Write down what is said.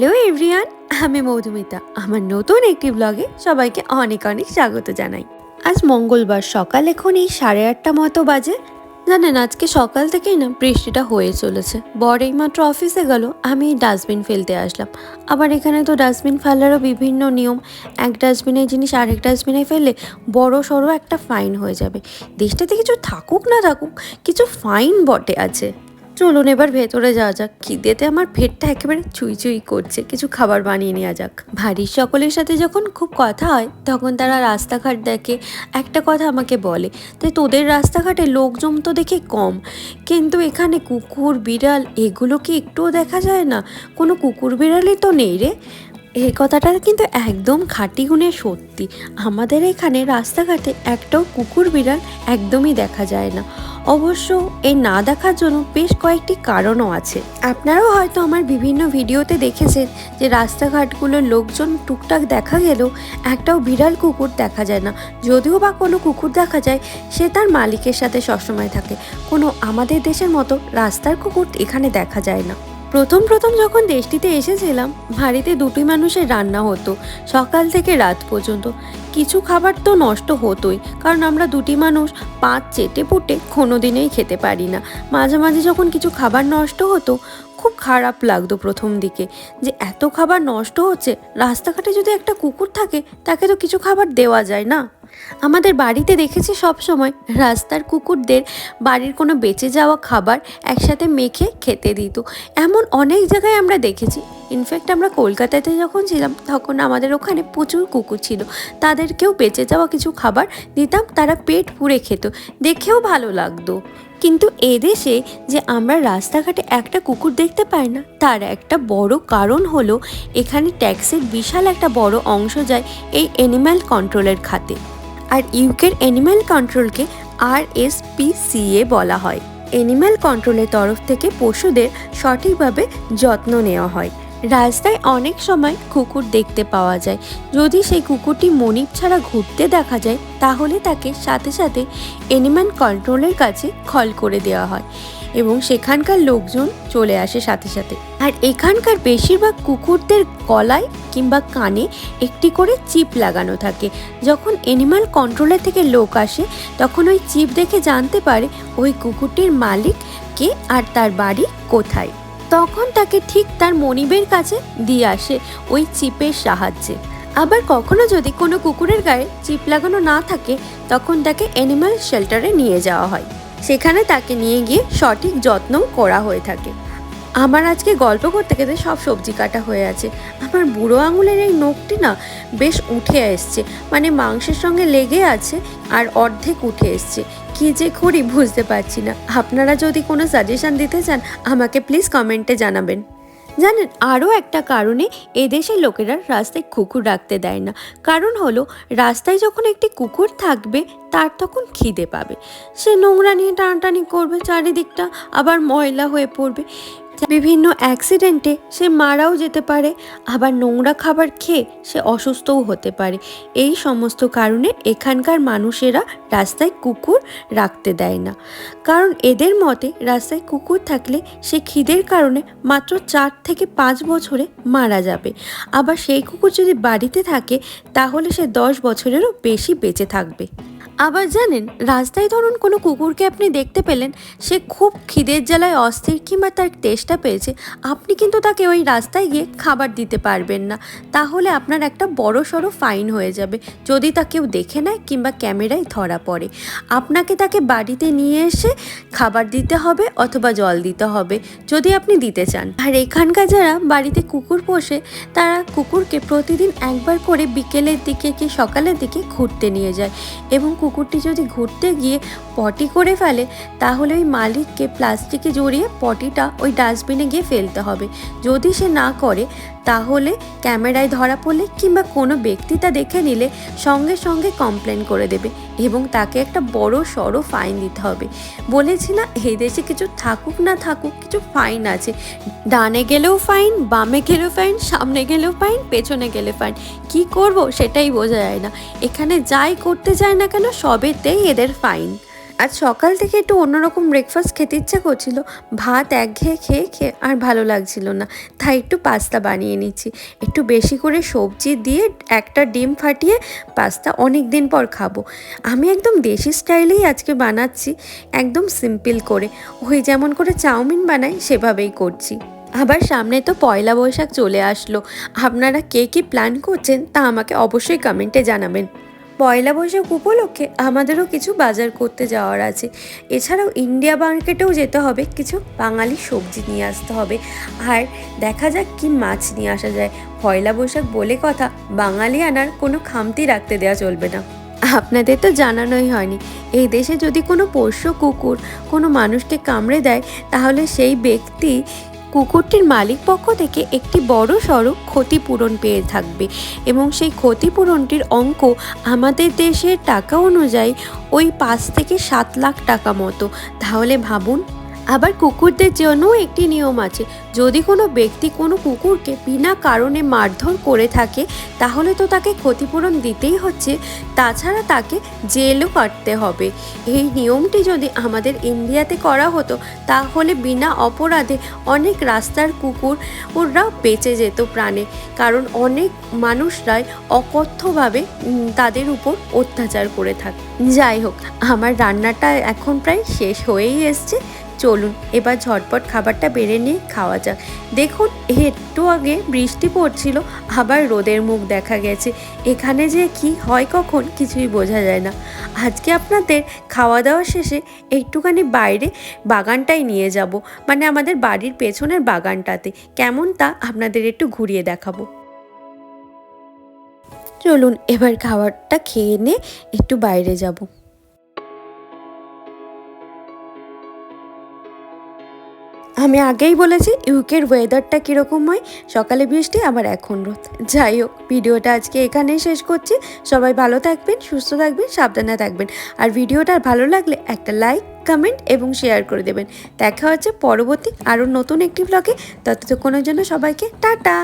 Hello everyone আমি মধুমিতা। আমার নতুন একটি ব্লগে সবাইকে অনেক অনেক স্বাগত জানাই। আজ মঙ্গলবার সকাল এখন এই সাড়ে আটটা মতো বাজে। জানেন, আজকে সকাল থেকেই না বৃষ্টিটা হয়ে চলেছে। বর এইমাত্র অফিসে গেল, আমি এই ডাস্টবিন ফেলতে আসলাম। আবার এখানে তো ডাস্টবিন ফেলারও বিভিন্ন নিয়ম। এক ডাস্টবিনের জিনিস আরেক ডাস্টবিনে ফেললে বড় সড়ো একটা ফাইন হয়ে যাবে। দেশটাতে কিছু থাকুক না থাকুক, কিছু ফাইন বটে আছে। চলুন এবার ভেতরে যাওয়া যাক। খিদেতে আমার ফেটটা একেবারে চুই চুই করছে। কিছু খাবার বানিয়ে নেওয়া যাক। বাড়ির সকলের সাথে যখন খুব কথা হয়, তখন তারা রাস্তাঘাট দেখে একটা কথা আমাকে বলে তাই তোদের রাস্তাঘাটে লোকজন তো দেখে কম। কিন্তু এখানে কুকুর, বিড়াল, এগুলো কি একটুও দেখা যায় না? কোনো কুকুর, বিড়ালই তো নেই রে। এই কথাটা কিন্তু একদম খাঁটি গুণে সত্যি। আমাদের এখানে রাস্তাঘাটে একটাও কুকুর বিড়াল একদমই দেখা যায় না। অবশ্য এই না দেখার জন্য বেশ কয়েকটি কারণও আছে। আপনারাও হয়তো আমার বিভিন্ন ভিডিওতে দেখেছেন যে রাস্তাঘাটগুলোর লোকজন টুকটাক দেখা গেলেও একটাও বিড়াল কুকুর দেখা যায় না। যদিও বা কোনো কুকুর দেখা যায়, সে তার মালিকের সাথে সবসময় থাকে। কোনো আমাদের দেশের মতো রাস্তার কুকুর এখানে দেখা যায় না। প্রথম প্রথম যখন দেশটিতে এসেছিলাম, বাড়িতে দুটি মানুষের রান্না হতো, সকাল থেকে রাত পর্যন্ত। কিছু খাবার তো নষ্ট হতোই, কারণ আমরা দুটি মানুষ পাঁচ চেটে পুটে কোনো দিনেই খেতে পারি না। মাঝে মাঝে যখন কিছু খাবার নষ্ট হতো, খুব খারাপ লাগতো প্রথম দিকে। যে এত খাবার নষ্ট হচ্ছে, রাস্তাঘাটে যদি একটা কুকুর থাকে, তাকে তো কিছু খাবার দেওয়া যায় না। আমাদের বাড়িতে দেখেছি সব সময় রাস্তার কুকুরদের বাড়ির কোনো বেঁচে যাওয়া খাবার একসাথে মেখে খেতে দিত। এমন অনেক জায়গায় আমরা দেখেছি। ইনফ্যাক্ট আমরা কলকাতাতে যখন ছিলাম, তখন আমাদের ওখানে প্রচুর কুকুর ছিল। তাদেরকেও বেঁচে যাওয়া কিছু খাবার দিতাম, তারা পেট পুড়ে খেত। দেখেও ভালো লাগতো। কিন্তু এদেশে যে আমরা রাস্তাঘাটে একটা কুকুর দেখতে পাই না, তার একটা বড় কারণ হলো, এখানে ট্যাক্সের বিশাল একটা বড় অংশ যায় এই অ্যানিম্যাল কন্ট্রোলের খাতে। আর ইউকের অ্যানিম্যাল কন্ট্রোলকে আর এস বলা হয়। অ্যানিম্যাল কন্ট্রোলের তরফ থেকে পশুদের সঠিকভাবে যত্ন নেওয়া হয়। রাস্তায় অনেক সময় কুকুর দেখতে পাওয়া যায়। যদি সেই কুকুরটি মনিপ ছাড়া ঘুরতে দেখা যায়, তাহলে তাকে সাথে সাথে অ্যানিম্যাল কন্ট্রোলের কাছে খল করে দেওয়া হয়। এবং সেখানকার লোকজন চলে আসে সাথে সাথে। আর এখানকার বেশিরভাগ কুকুরদের গলায় কিংবা কানে একটি করে চিপ লাগানো থাকে। যখন অ্যানিমাল কন্ট্রোলার থেকে লোক আসে, তখন ওই চিপ দেখে জানতে পারে ওই কুকুরটির মালিক কে আর তার বাড়ি কোথায়। তখন তাকে ঠিক তার মনিবের কাছে দিয়ে আসে ওই চিপের সাহায্যে। আবার কখনো যদি কোনো কুকুরের গায়ে চিপ লাগানো না থাকে, তখন তাকে অ্যানিমাল শেল্টারে নিয়ে যাওয়া হয়। সেখানে তাকে নিয়ে গিয়ে সঠিক যত্ন করা হয়ে থাকে। আমার আজকে গল্প করতে গেলে সব সবজি কাটা হয়ে আছে। আমার বুড়ো আঙুলের এই নখটি না বেশ উঠে এসছে। মানে মাংসের সঙ্গে লেগে আছে আর অর্ধেক উঠে এসছে। কি যে করি বুঝতে পারছি না। আপনারা যদি কোনো সাজেশান দিতে চান, আমাকে প্লিজ কমেন্টে জানাবেন। জানেন, আরও একটা কারণে এদেশের লোকেরা রাস্তায় কুকুর রাখতে দেয় না। কারণ হলো, রাস্তায় যখন একটি কুকুর থাকবে, তার তখন খিদে পাবে। সে নোংরা নিয়ে টানাটানি করবে চারিদিকটা, আবার ময়লা হয়ে পড়বে। বিভিন্ন অ্যাক্সিডেন্টে সে মারাও যেতে পারে, আবার নোংরা খাবার খেয়ে সে অসুস্থও হতে পারে। এই সমস্ত কারণে এখানকার মানুষেরা রাস্তায় কুকুর রাখতে দেয় না। কারণ এদের মতে রাস্তায় কুকুর থাকলে সে খিদের কারণে মাত্র চার থেকে পাঁচ বছরে মারা যাবে। আবার সেই কুকুর যদি বাড়িতে থাকে, তাহলে সে দশ বছরেরও বেশি বেঁচে থাকবে। আবার জানেন রাস্তায় ধরুন কোনো কুকুরকে আপনি দেখতে পেলেন, সে খুব খিদের জ্বালায় অস্থির কিংবা তার তেষ্টা পেয়েছে, আপনি কিন্তু তাকে ওই রাস্তায় গিয়ে খাবার দিতে পারবেন না। তাহলে আপনার একটা বড় সড়ো ফাইন হয়ে যাবে, যদি তা কেউ দেখে নেয় কিংবা ক্যামেরায় ধরা পড়ে। আপনাকে তাকে বাড়িতে নিয়ে এসে খাবার দিতে হবে অথবা জল দিতে হবে, যদি আপনি দিতে চান। আর এখানকার যারা বাড়িতে কুকুর পোষে, তারা কুকুরকে প্রতিদিন একবার করে বিকেলের দিকে কি সকালের দিকে ঘুরতে নিয়ে যায় এবং কুকুরটি যদি ঘুরতে গিয়ে পটি করে ফেলে, তাহলে ওই মালিককে প্লাস্টিকে জড়িয়ে পটিটা ওই ডাস্টবিনে গিয়ে ফেলতে হবে। যদি সে না করে তাহলে ক্যামেরায় ধরা পড়লে কিংবা কোনো ব্যক্তি তা দেখে নিলে সঙ্গে সঙ্গে কমপ্লেন করে দেবে এবং তাকে একটা বড় সড়ো ফাইন দিতে হবে। বলেছি না, এই দেশে কিছু থাকুক না থাকুক, কিছু ফাইন আছে। ডানে গেলেও ফাইন বামে গেলেও ফাইন সামনে গেলেও ফাইন পেছনে গেলে ফাইন কি করব সেটাই বোঝা যায় না। এখানে যাই করতে যায় না কেন, সবেতেই এদের ফাইন আজ সকাল থেকে একটু অন্যরকম ব্রেকফাস্ট খেতে ইচ্ছা করছিল। ভাত একঘেয়ে খেয়ে খেয়ে আর ভালো লাগছিল না। তাই একটু পাস্তা বানিয়ে নিচ্ছি। একটু বেশি করে সবজি দিয়ে একটা ডিম ফাটিয়ে পাস্তা অনেক দিন পর খাব। আমি একদম দেশি স্টাইলেই আজকে বানাচ্ছি, একদম সিম্পল করে। ওই যেমন করে চাউমিন বানাই, সেভাবেই করছি। আবার সামনে তো পয়লা বৈশাখ চলে আসলো। আপনারা কে কী প্ল্যান করছেন তা আমাকে অবশ্যই কমেন্টে জানাবেন। পয়লা বৈশাখ উপলক্ষে আমাদেরও কিছু বাজার করতে যাওয়ার আছে। এছাড়াও ইন্ডিয়া মার্কেটেও যেতে হবে, কিছু বাঙালি সবজি নিয়ে আসতে হবে। আর দেখা যাক কি মাছ নিয়ে আসা যায়। পয়লা বৈশাখ বলে কথা বাঙালি আনার কোনো খামতি রাখতে দেওয়া চলবে না। আপনাদের তো জানানোই হয়নি, এই দেশে যদি কোনো পোষ্য কুকুর কোনো মানুষকে কামড়ে দেয়, তাহলে সেই ব্যক্তি কুকুরটির মালিক পক্ষ থেকে একটি বড় সড়ো ক্ষতিপূরণ পেয়ে থাকবে এবং সেই ক্ষতিপূরণটির অঙ্ক আমাদের দেশের টাকা অনুযায়ী ওই পাঁচ থেকে সাত লাখ টাকা মতো। তাহলে ভাবুন আবার কুকুরদের জন্যও একটি নিয়ম আছে। যদি কোনো ব্যক্তি কোনো কুকুরকে বিনা কারণে মারধর করে থাকে, তাহলে তো তাকে ক্ষতিপূরণ দিতেই হচ্ছে। তাছাড়া তাকে জেলও কাটতে হবে। এই নিয়মটি যদি আমাদের ইন্ডিয়াতে করা হতো, তাহলে বিনা অপরাধে অনেক রাস্তার কুকুর ওরা বেঁচে যেত প্রাণে। কারণ অনেক মানুষরাই অকথ্যভাবে তাদের উপর অত্যাচার করে থাকে যাই হোক, আমার রান্নাটা এখন প্রায় শেষ হয়েই এসছে। চলুন, এবার ঝটপট খাবারটা বেড়ে নিয়ে খাওয়া যাক। দেখুন, একটু আগে বৃষ্টি পড়ছিল, আবার রোদের মুখ দেখা গেছে। এখানে যে কি হয় কখন কিছুই বোঝা যায় না। আজকে আপনাদের খাওয়া দাওয়া শেষে একটুখানি বাইরে বাগানটাই নিয়ে যাব মানে আমাদের বাড়ির পেছনের বাগানটাতে। কেমন তা আপনাদের একটু ঘুরিয়ে দেখাবো। চলুন, এবার খাবারটা খেয়ে নিয়ে একটু বাইরে যাব। আমি আগেই বলেছি ইউকের ওয়েদারটা কীরকম হয়? সকালে বৃষ্টি, আবার এখন রোদ। যাই হোক, ভিডিওটা আজকে এখানেই শেষ করছি। সবাই ভালো থাকবেন, সুস্থ থাকবেন, সাবধানে থাকবেন। আর ভিডিওটা ভালো লাগলে একটা লাইক কমেন্ট এবং শেয়ার করে দেবেন। দেখা হচ্ছে পরবর্তী আরও নতুন একটি ব্লগে ততক্ষণের জন্য সবাইকে টাটা!